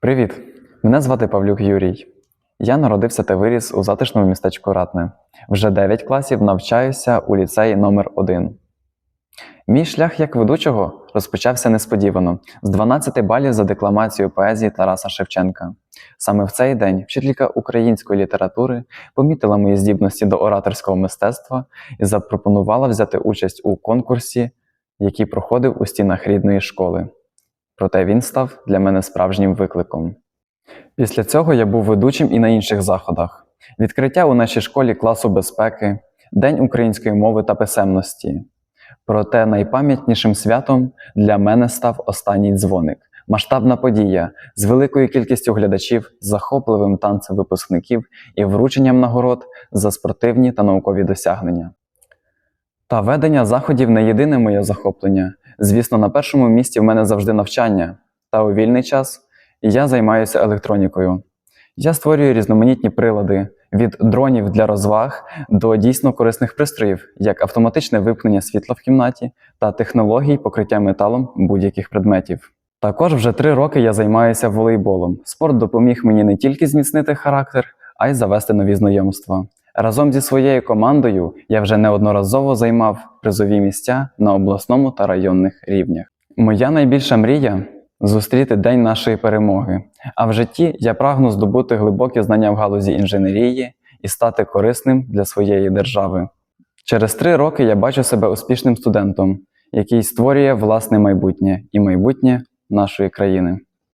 Привіт! Мене звати Павлюк Юрій. Я народився та виріс у затишному містечку Ратне. Вже 9 класів навчаюся у ліцеї номер 1 Мій шлях як ведучого розпочався несподівано з 12 балів за декламацію поезії Тараса Шевченка. Саме в цей день вчителька української літератури помітила мої здібності до ораторського мистецтва і запропонувала взяти участь у конкурсі, який проходив у стінах рідної школи. Проте він став для мене справжнім викликом. Після цього я був ведучим і на інших заходах: відкриття у нашій школі класу безпеки, День української мови та писемності. Проте найпам'ятнішим святом для мене став останній дзвоник масштабна подія з великою кількістю глядачів, захопливим танцем випускників і врученням нагород за спортивні та наукові досягнення. Та ведення заходів не єдине моє захоплення. Звісно, на першому місці в мене завжди навчання, та у вільний час я займаюся електронікою. Я створюю різноманітні прилади від дронів для розваг до дійсно корисних пристроїв, як автоматичне вимкнення світла в кімнаті та технологій покриття металом будь-яких предметів. Також вже три роки я займаюся волейболом. Спорт допоміг мені не тільки зміцнити характер, а й завести нові знайомства. Разом зі своєю командою я вже неодноразово займав призові місця на обласному та районних рівнях. Моя найбільша мрія зустріти день нашої перемоги. А в житті я прагну здобути глибокі знання в галузі інженерії і стати корисним для своєї держави. Через три роки я бачу себе успішним студентом, який створює власне майбутнє і майбутнє нашої країни.